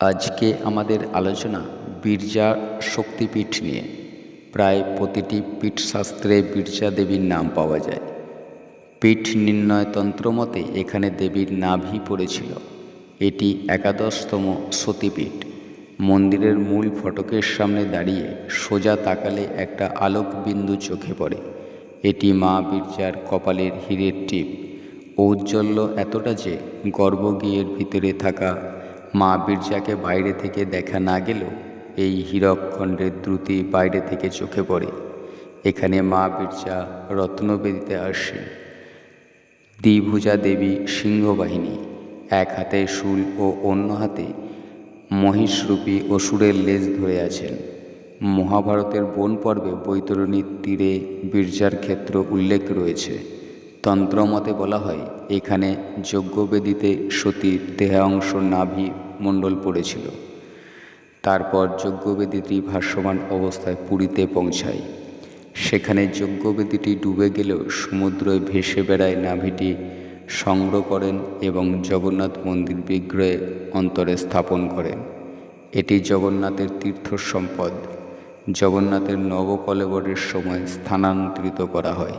আজকে আমাদের আলোচনা বীরজা শক্তিপীঠ নিয়ে। প্রায় প্রতিটি পীঠশাস্ত্রে বীরজা দেবীর নাম পাওয়া যায়। পীঠ নির্ণয় তন্ত্র মতে এখানে দেবীর নাভি পড়েছিল। এটি একাদশতম সতীপীঠ। মন্দিরের মূল ফটকের সামনে দাঁড়িয়ে সোজা তাকালে একটা আলোক বিন্দু চোখে পড়ে। এটি মা বীরজার কপালের হীরের টিপ। ঔজ্জ্বল্য এতটা যে গর্ভগৃহের ভিতরে থাকা মা বীরজাকে বাইরে থেকে দেখা না গেলেও এই হীরকখণ্ডের দ্রুতি বাইরে থেকে চোখে পড়ে। এখানে মা বীরজা রত্নবেদিতে আসেন। দ্বিভুজা দেবী সিংহবাহিনী, এক হাতে শুল ও অন্য হাতে মহিষরূপী অসুরের লেজ ধরে আছেন। মহাভারতের বন পর্বে বৈতরণীর তীরে বীরজার ক্ষেত্র উল্লেখ রয়েছে। তন্ত্রমতে বলা হয়, এখানে যজ্ঞবেদিতে সতীর দেহাংশ নাভি মণ্ডল পড়েছিল। তারপর যজ্ঞবেদীটি ভাসমান অবস্থায় পুরীতে পৌঁছায়। সেখানে যজ্ঞবেদীটি ডুবে গেলেও সমুদ্রে ভেসে বেড়ায় নাভিটি, সংগ্রহ করেন এবং জগন্নাথ মন্দির বিগ্রহে অন্তরে স্থাপন করেন। এটি জগন্নাথের তীর্থ সম্পদ জগন্নাথের নবকলেবরের সময় স্থানান্তরিত করা হয়।